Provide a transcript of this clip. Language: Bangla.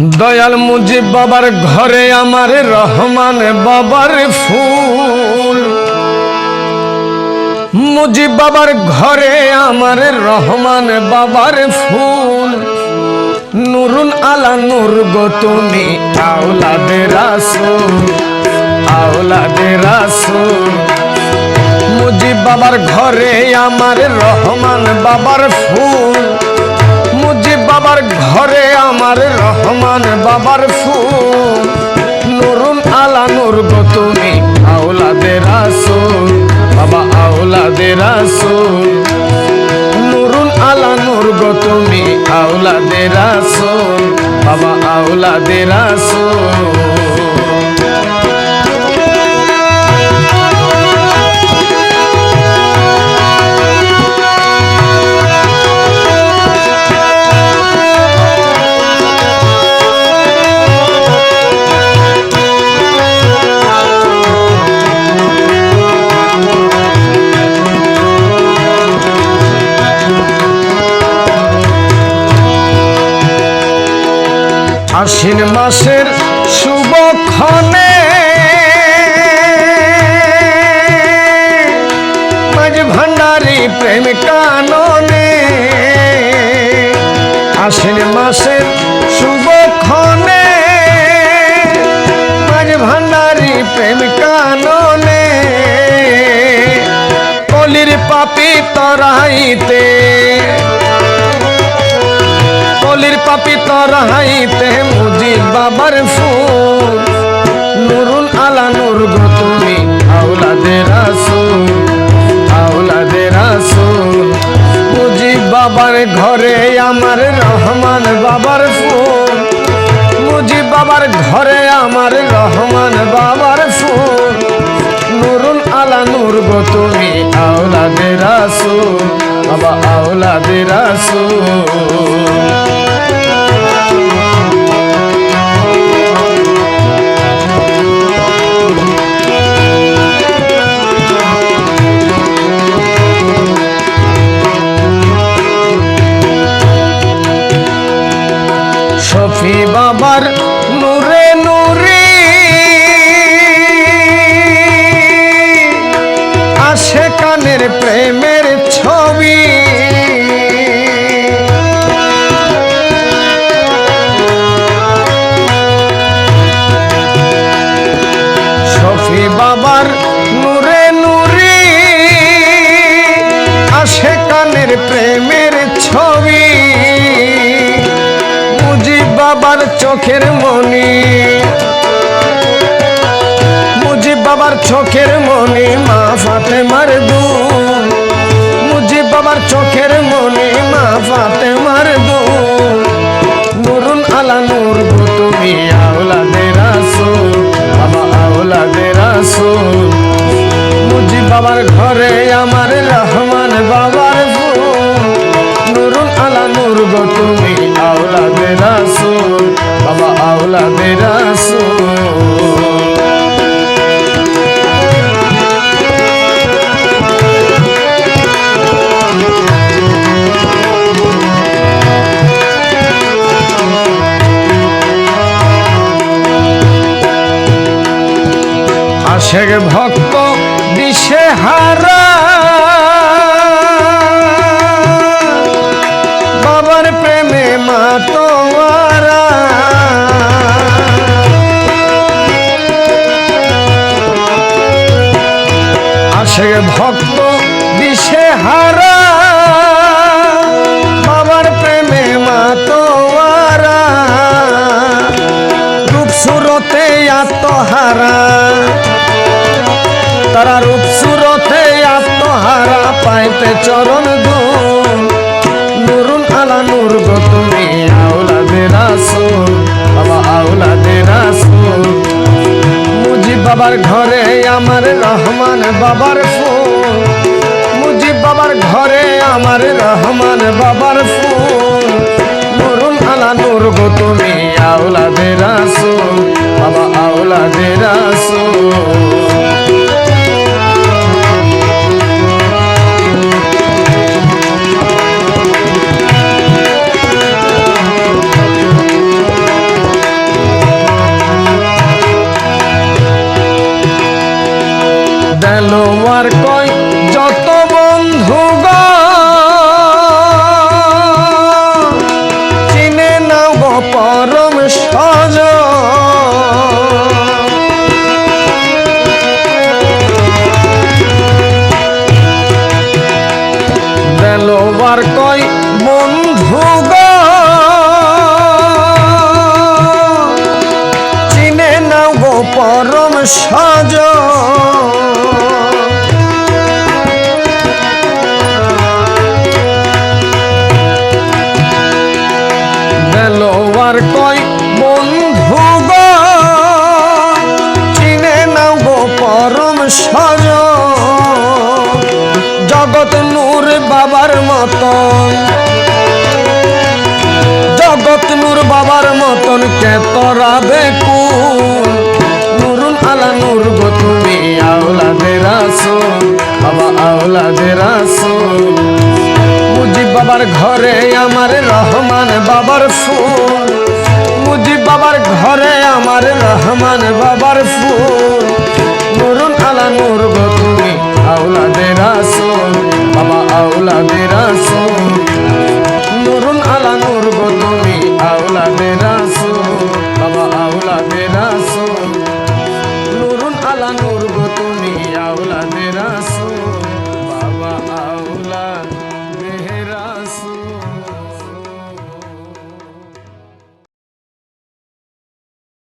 দয়াল মুজিব বাবার ঘরে আমার রহমান বাবার ফুল। মুজিব বাবার ঘরে আমার রহমান বাবার ফুল। নুরুন আলা নূর গো তুমি আওলাদে রাসূল আওলাদে রাসূল। মুজিব বাবার ঘরে আমার রহমান বাবার ফুল। বাবার ঘরে আমার রহমান বাবার ফুল নুরুন আলা নুর তুমি আওলাদে রাসূল, বাবা আওলাদে রাসূল। নুরুন আলা নুর তুমি আওলাদে রাসূল, বাবা আওলাদে রাসূল। আশ্বিন মাসের শুভক্ষণে মাঝ ভান্ডারি প্রেম কাননে আশ্বিন মাসের শুভক্ষণে মাঝ ভান্ডারি প্রেম কাননে কলির পাপি তরাইতে পাপি তরাইতে মুজিব বাবার ফুল। নুরুন আলা নূর গো তুমি, আওলাদে রাসূল আওলাদে রাসূল। মুজিব বাবার ঘরে আমার রহমান বাবার ফুল। মুজিব বাবার ঘরে আমার রহমান বাবার ফুল। নুরুন আলা নূর গো তুমি, আওলাদে রাসূল, বাবা আওলাদে রাসূল। বাবার চোখের মনি। মুজিব বাবার চোখের মনি, মা ফাতে মার দু মুজিব বাবার চোখের মনি, মা ফাতে মার দু নুরুন আলা নূর তুমি আওলাদে রাসূল বাবা আওলাদে রাসূল মুজিব বাবার ঘরে আমার রহমান বাবার ফুল নুরুন আলা নূর তুমি রাসূল বাবা আওলাদে রাসূল আশেক ভক্ত দিশে হারা গো তুমি আওলাদে রাসূল, বাবা আওলাদে রাসূল। মুজিব বাবার ঘরে আমার রহমান বাবার ফুল। মুজিব বাবার ঘরে আমার রহমান বাবার ফুল। নুরুন আলা নূর গো তুমি আওলাদে রাসূল, বাবা আওলাদে রাসূল। দেলোয়ার কয় বাবার কয়, বন্ধু গো, চিনে নাও গো পরম সর জগৎ নূর বাবার মতন, জগৎ নূর বাবার মতন কে তোরা বেকুল নুরুন আলা নূর গো, তুমি আওলাদের রাসূল বাবা আওলাদের মুজিব বাবার ঘরে আমার রহমান বাবার ফুল। মুজিব বাবার ঘরে আমার রহমান বাবার ফুল। নুরুন আলা নূর তুমি আওলাদের রাসূল, বাবা আওলাদের রাসূল। নুরুন আলা নূর তুমি আওলাদে রাসূল, বাবা আওলাদে রাসূল। নুরুন আলা নূর তুমি আওলাদে রাসূল।